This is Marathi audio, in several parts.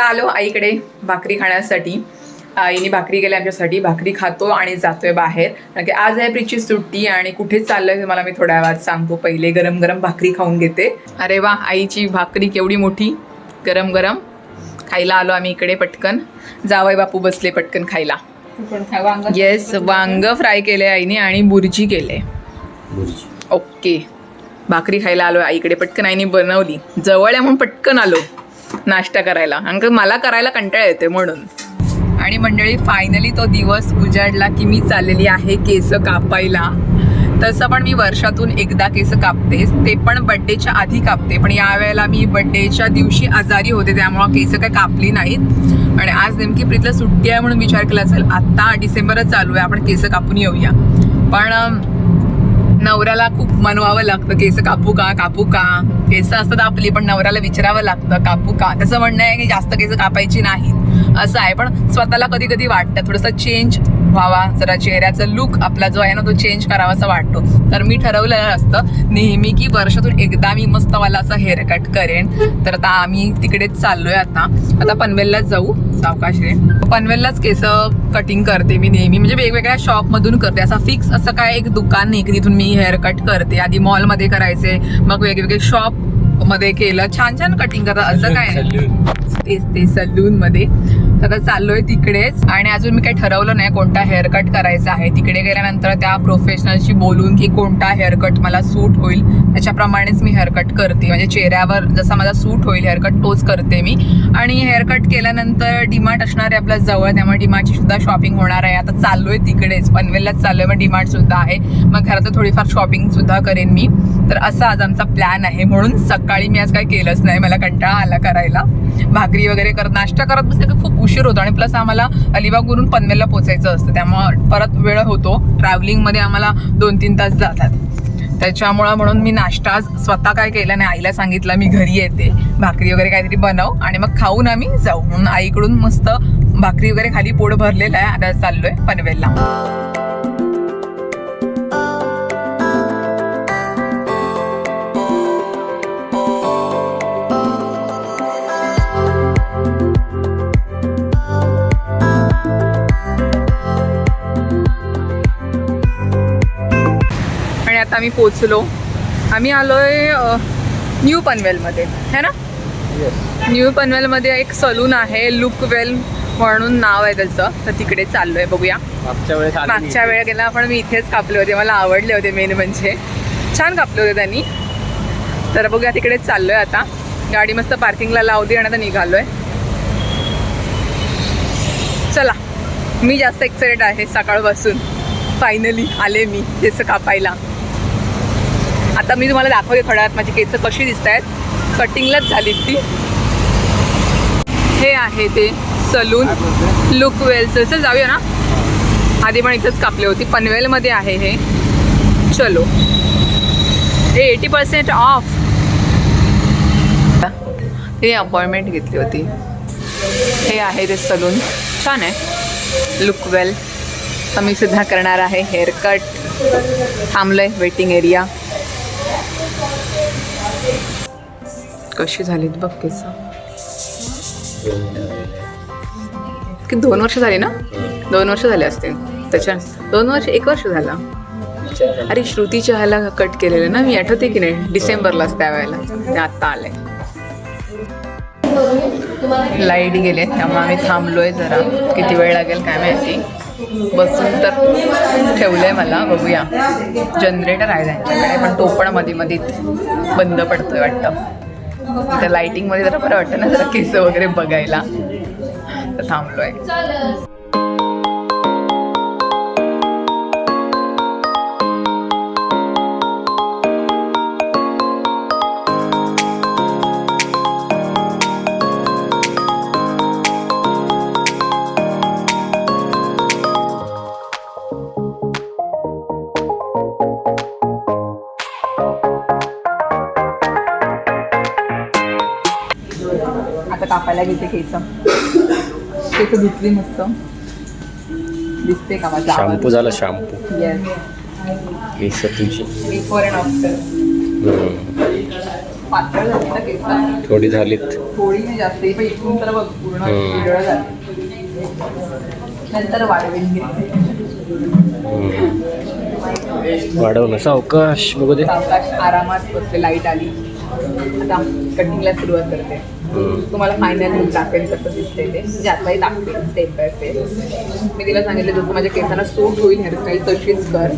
आत्ता आलो आईकडे भाकरी खाण्यासाठी. आईने भाकरी केली आमच्यासाठी. भाकरी खातो आणि जातोय बाहेर. कारण की आज आहे प्रीची सुट्टी आणि कुठे चाललोय हे मला मी थोड्या वेळात सांगतो. पहिले गरम गरम भाकरी खाऊन घेते. अरे वा आईची भाकरी केवढी मोठी. गरम गरम. खायला आलो आम्ही इकडे पटकन. जावई बापू बसले पटकन खायला. येस वांग फ्राय केले आईने आणि बुर्जी केले ओके. भाकरी खायला आलो आईकडे. पटकन आईने बनवली. जवळ आहे म्हणून पटकन आलो. नाश्ता करायला. कारण मला करायला कंटाळा येते म्हणून. आणि मंडळी फायनली तो दिवस उजाडला की मी चाललेली आहे केस कापायला. तसं पण मी वर्षातून एकदा केस कापतेच. ते पण बड्डेच्या आधी कापते. पण यावेळेला मी बड्डेच्या दिवशी आजारी होते त्यामुळं केस काही कापली नाहीत. आणि आज नेमकी प्रीतला सुट्टी आहे म्हणून विचार केला असेल आत्ता डिसेंबरच चालू आहे आपण केस कापून येऊया. पण नवऱ्याला खूप मनवावं लागतं केस कापू का कापू का? केस असतात आपली पण नवऱ्याला विचारावं लागतं कापू का? त्याचं म्हणणं आहे की जास्त केस कापायची नाहीत. असं आहे पण स्वतःला कधी कधी वाटतं थोडंसं चेंज व्हावा जरा चेहऱ्याचा लुक आपला जो आहे ना तो चेंज करावा असं वाटतो. तर मी ठरवलेलं असतं नेहमी की वर्षातून एकदा मी मस्तवाला असं हेअर कट करेन. तर आता आम्ही तिकडेच चाललोय आता. आता पनवेललाच जाऊ सावकाशे पनवेललाच केस कटिंग करते मी नेहमी. म्हणजे वेगवेगळ्या शॉपमधून करते. असं फिक्स असं काय एक दुकान नाही की तिथून मी हेअर कट करते. आधी मॉलमध्ये करायचे मग वेगवेगळे शॉपमध्ये केलं. छान छान कटिंग करतात. असं काय नाही. तेच ते सलून मध्ये. तर आता चाललोय तिकडेच. आणि अजून मी काही ठरवलं नाही कोणता हेअर कट करायचा आहे. तिकडे गेल्यानंतर त्या प्रोफेशनलशी बोलून की कोणता हेअर कट मला सूट होईल. त्याच्याप्रमाणेच मी हेअर कट करते. म्हणजे चेहऱ्यावर जसा माझा सूट होईल हेअर कट तोच करते मी. आणि हेअर कट केल्यानंतर डिमार्ट असणार आहे आपल्या जवळ त्यामुळे डिमार्टची सुद्धा शॉपिंग होणार आहे. आता चाललोय तिकडेच. पनवेललाच चाललोय मग डिमार्ट सुद्धा आहे. मग घरात थोडीफार शॉपिंग सुद्धा करेन मी. तर असा आज आमचा प्लॅन आहे. म्हणून सकाळी मी आज काही केलंच नाही. मला कंटाळा आला करायला. भाकरी वगैरे करत नाश्ता करत बसले की खूप उशीर होतो आणि प्लस आम्हाला अलिबागवरून पनवेलला पोचायचं असतं. त्यामुळं परत वेळ होतो. ट्रॅव्हलिंगमध्ये आम्हाला दोन तीन तास जातात. त्याच्यामुळं म्हणून मी नाश्ता आज स्वतः काय केला नाही आईला सांगितलं मी घरी येते. भाकरी वगैरे काहीतरी बनव आणि मग खाऊन आम्ही जाऊ. म्हणून आईकडून मस्त भाकरी वगैरे खाली पोट भरलेलं आहे. आता चाललोय पनवेलला. आता आम्ही पोचलो आम्ही आलोय अ, न्यू पनवेलमध्ये. है ना? न्यू पनवेलमध्ये एक सलून आहे लुक वेल म्हणून नाव आहे त्याचं. तर तिकडे चाललोय बघूया. मागच्या आले. वेळेला गेला पण मी इथेच कापले होते. मला आवडले होते मेन म्हणजे. छान कापले होते त्यांनी. तर बघूया तिकडेच चाललोय आता. गाडी मस्त पार्किंगला लावली आणि आता निघालोय. चला मी जास्त एक्साइटेड आहे सकाळपासून. फायनली आले मी केस कापायला. आता मी तुम्हाला दाखवते थोड्या माझी केस कशी दिसत आहेत. कटिंगलाच झाली ती. हे आहे ते सलून लुक वेलचं जाऊया ना. आधी पण इथंच कापली होती. पनवेलमध्ये आहे हे. चलो. हे एटी पर्सेंट ऑफ हे अपॉइंटमेंट घेतली होती. हे आहे ते सलून. छान आहे. लुक वेल तर मी सुद्धा करणार आहे हेअर कट आहे वेटिंग एरिया कशी झालीत बघ केस. की दोन वर्ष झाली ना? दोन वर्ष झाले असतील. त्याच्या दोन वर्ष एक वर्ष झाला. अरे श्रुती चहाला कट केलेलं ना मी आठवते की नाही? डिसेंबरलाच त्यावेळेला. ते आत्ता आलंय लाइट गेले त्यामुळे आम्ही थांबलोय जरा. किती वेळ लागेल काय माहिती. बसून तर ठेवलंय मला बघूया. जनरेटर आहे त्यांच्याकडे पण तो पण मध्ये मध्ये बंद पडतोय वाटतं. त्या लाईटिंगमध्ये जरा बरं वाटतं ना जरा केस वगैरे बघायला. तर थांबलोय. आता कापायला घेते केस. केस धुतली मस्त. दिसते का माझा शॅम्पू झाला शॅम्पू येस केस तुझी बिफोर अँड आफ्टर. पातळ झाली ना केस? थोडी झालीत. थोडी नाही जास्त पण इथून तर बघ पूर्ण हम्म. वेगळं झालं. नंतर वाढवेल मी. वाढव ना सावकाश बघू दे. सावकाश आरामात बसले लाइट आली. आता कटिंगला सुरुवात करते. तुम्हाला फायनल लुक दाखवेल कसं दिसते ते म्हणजे आताही दाखवेल स्टेप बाय स्टेप मी तिला सांगितलं जसं माझ्या केसांना सूट होईल हेअरस्टाईल तशीच कर.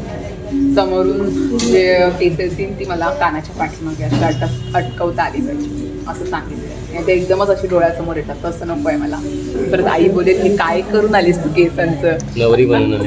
समोरून जे केस येतील ती मला कानाच्या पाठीमागे अशा अटक अटकवता आली पाहिजे असं सांगितलं. आणि ते एकदमच अशी डोळ्यासमोर येतात तसं नको आहे मला. परत आई बोलेल की काय करून आलीस तू केसांचं? नवरी बनवून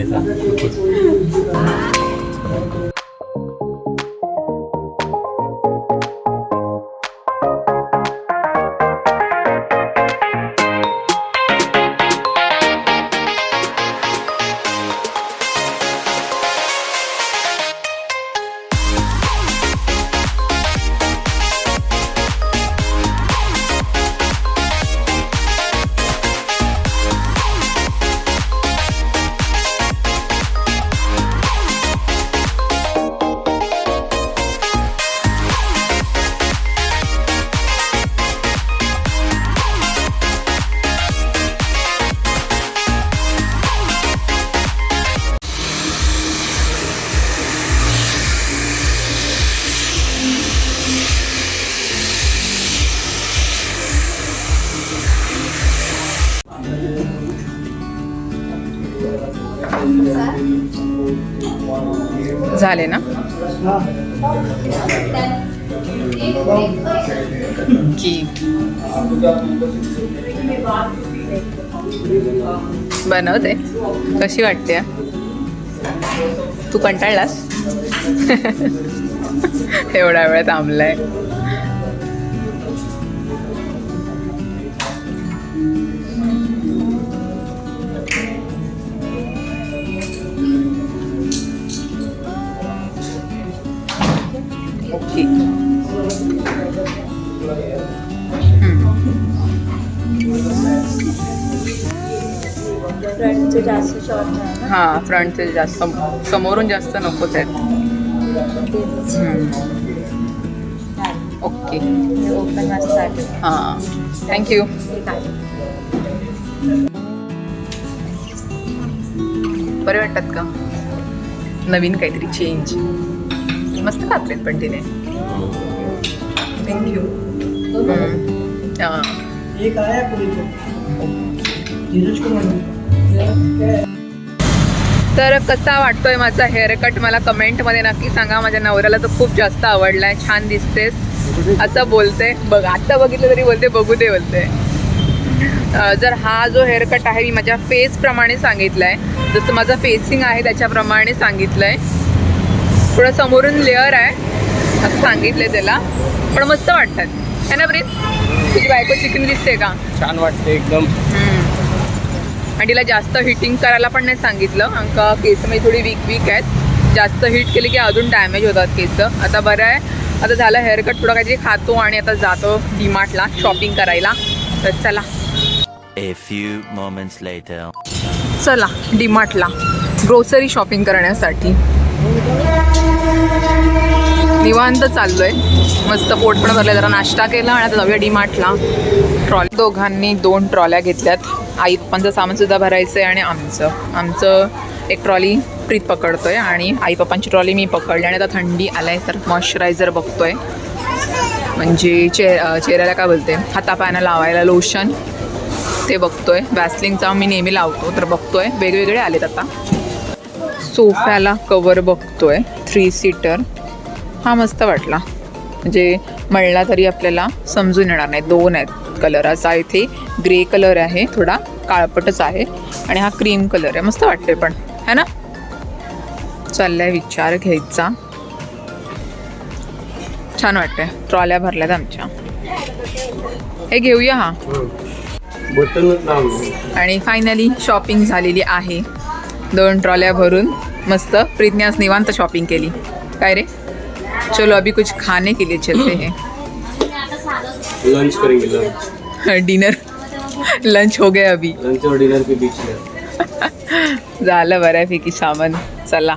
झाले ना? की? बनवते. कशी वाटते तू कंटाळलास? एवढा वेळ थांबलाय. ओके. फ्रंटचे जास्त शॉर्ट नाही ना? हां फ्रंटचे जास्त. समोरून जास्त नकोच आहेत. ओके. हे ओपन मस्त आहे. हां. थँक्यू बरे वाटतात का? नवीन काहीतरी चेंज मस्त घातलेत पण तिने. थँक्यू हां. तर कसा वाटतोय माझा हेअरकट मला कमेंटमध्ये नक्की सांगा. माझ्या नवऱ्याला तर खूप जास्त आवडलाय. छान दिसतेस. असं बोलते. बघ आता बघितलं तरी बोलते बघू दे बोलते. जर हा जो हेअरकट आहे मी माझ्या फेसप्रमाणे सांगितलाय. जसं माझं फेसिंग आहे त्याच्याप्रमाणे सांगितलंय. थोडं समोरून लेअर आहे. असं सांगितलंय त्याला. पण मस्त वाटतात. है ना प्रीत? तुझी बायको चिकन दिसते का? छान वाटते एकदम. हम्म. आणि तिला जास्त हिटिंग करायला पण नाही सांगितलं. अंका केस म्हणजे थोडी वीक वीक आहेत. जास्त हिट केली की अजून डॅमेज होतात केस. आता बरं आहे. आता झालं हेअरकट थोडं काहीतरी खातो आणि आता जातो डीमार्टला शॉपिंग करायला. तर चला. A few moments later. चला डीमार्टला ग्रोसरी शॉपिंग करण्यासाठी. निवांत चाललोय. मस्त पोट पण भरलं जरा नाश्ता केला आणि आता जाऊया डीमार्टला. ट्रॉली दोघांनी दोन ट्रॉल्या घेतल्यात. आई पप्पांचं सामान सुद्धा भरायचं आहे आणि आमचं. आमचं एक ट्रॉली प्रीत पकडतोय आणि आई पप्पांची ट्रॉली मी पकडली आणि आता थंडी आलाय तर मॉइश्चरायझर बघतोय. म्हणजे चे चेहऱ्याला काय बोलते? हातापायांना लावायला लोशन ते बघतोय. वॅसलिंगचा मी नेहमी लावतो तर बघतोय. वेगवेगळे आलेत आता. सोफ्याला कवर बघतोय थ्री सीटर हा मस्त वाटला. म्हणजे मळला तरी आपल्याला समजून येणार नाही. दोन आहेत कलर असा इथे ग्रे कलर आहे थोडा काळपटच आहे. आणि हा क्रीम कलर आहे. मस्त वाटते पण. है ना? चाललाय विचार घ्यायचा. छान वाटतंय. ट्रॉल्या भरल्यात आमच्या. हे घेऊया हा. आणि फायनली शॉपिंग झालेली आहे. दोन ट्रॉल्या भरून मस्त प्रीतने आज निवांत शॉपिंग केली. काय रे? चलो अभी कुछ खाने के लिए चलते हैं. लंच करेंगे लंच डिनर लंच हो गया अभी. लंच और डिनर के बीच में. झालं बऱ्यापैकी सामान. चला.